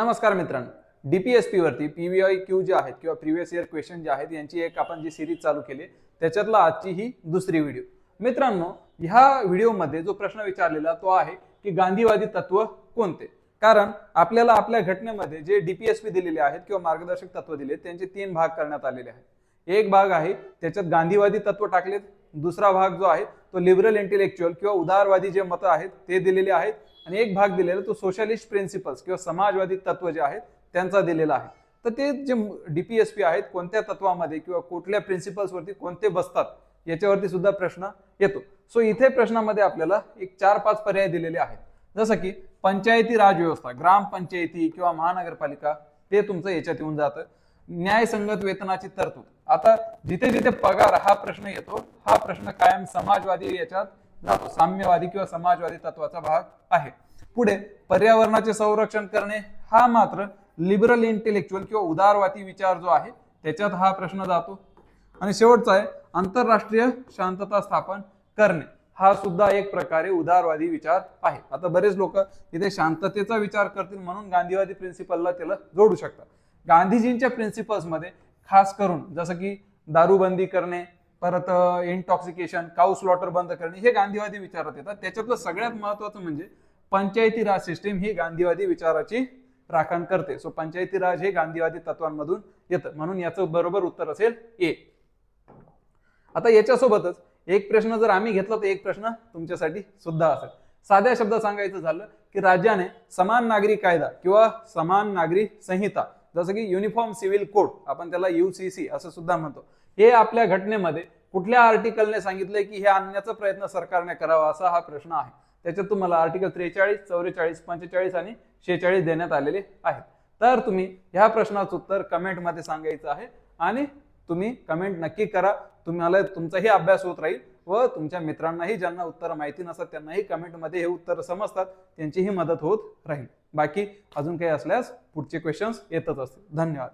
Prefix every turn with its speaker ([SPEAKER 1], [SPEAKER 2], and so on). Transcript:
[SPEAKER 1] नमस्कार मित्रांनो. डीपीएसपी वरती आय क्यू जे आहेत किंवा प्रिव्हियस इयर क्वेश्चन जे आहेत यांची एक आपण जी सिरीज चालू केली त्याच्यातला आजची ही दुसरी व्हिडिओ मित्रांनो ह्या व्हिडिओमध्ये जो प्रश्न विचारलेला तो आहे की गांधीवादी तत्व कोणते? कारण आपल्याला आपल्या घटनेमध्ये जे डीपीएसपी दिलेले आहेत किंवा मार्गदर्शक तत्व दिले त्यांचे तीन भाग करण्यात आलेले आहेत. एक भाग आहे त्याच्यात गांधीवादी तत्व टाकलेत. दुसरा भाग जो आहे तो लिबरल इंटेलेक्च्युअल किंवा उदारवादी जे मतं आहेत ते दिलेले आहेत. आणि एक भाग दिलेला तो सोशलिस्ट प्रिन्सिपल्स किंवा समाजवादी तत्व जे आहेत त्यांचा दिलेला आहे. तर ते जे डीपीएसपी आहेत कोणत्या तत्वामध्ये किंवा कुठल्या प्रिन्सिपल्सवरती कोणते बसतात याच्यावरती सुद्धा प्रश्न येतो. सो इथे प्रश्नामध्ये आपल्याला एक चार पाच पर्याय दिलेले आहेत. जसं की पंचायती राज व्यवस्था ग्रामपंचायती किंवा महानगरपालिका ते तुमचं याच्यात येऊन जातं. न्यायसंगत वेतनाची तरतूद. आता जिथे जिथे पगार हा प्रश्न येतो हा प्रश्न कायम समाजवादी याच्यात जातो साम्यवादी किंवा समाजवादी तत्वाचा भाग आहे. पुढे पर्यावरणाचे संरक्षण करणे हा मात्र लिबरल इंटेलेक्च्युअल किंवा उदारवादी विचार जो आहे त्याच्यात हा प्रश्न जातो. आणि शेवटचा आहे आंतरराष्ट्रीय शांतता स्थापन करणे. हा सुद्धा एक प्रकारे उदारवादी विचार आहे. आता बरेच लोक इथे शांततेचा विचार करतील म्हणून गांधीवादी प्रिन्सिपलला त्याला जोडू शकतात. गांधीजींच्या प्रिन्सिपल्समध्ये खास करून जसं की दारूबंदी करणे परत इंटॉक्सिकेशन काऊ स्लॉटर बंद करणे हे गांधीवादी विचारात येतात. त्याच्यातलं सगळ्यात महत्वाचं म्हणजे पंचायती राज सिस्टीम ही गांधीवादी विचाराची राखण करते. सो पंचायती राज हे गांधीवादी तत्वांमधून येतं. म्हणून याचं बरोबर उत्तर असेल ए. आता याच्यासोबतच एक प्रश्न जर आम्ही घेतला तर एक प्रश्न तुमच्यासाठी सुद्धा असेल. साध्या शब्दात सांगायचं झालं की राज्याने समान नागरी कायदा किंवा समान नागरी संहिता जसं की युनिफॉर्म सिव्हिल कोड आपण त्याला यू सी सी असं सुद्धा म्हणतो. हे आपल्या घटनेमध्ये कुठल्या आर्टिकलने सांगितलंय की हे आणण्याचा प्रयत्न सरकारने करावा असा हा प्रश्न आहे. त्याच्यात तुम्हाला आर्टिकल त्रेचाळीस चौवेचाळीस पंचेचाळीस आणि शेहेचाळीस देण्यात आलेले आहेत. तर तुम्ही ह्या प्रश्नाचं उत्तर कमेंटमध्ये सांगायचं आहे आणि तुम्ही कमेंट नक्की करा. तुम्हाला तुमचाही अभ्यास होत राहील. व तुमच्या मित्रांनाही ज्यांना उत्तर माहिती नसतात त्यांनाही कमेंटमध्ये हे उत्तर समजतात त्यांचीही मदत होत राहील. बाकी अजून काही असल्यास पुढचे क्वेश्चन्स येतच असतील. धन्यवाद.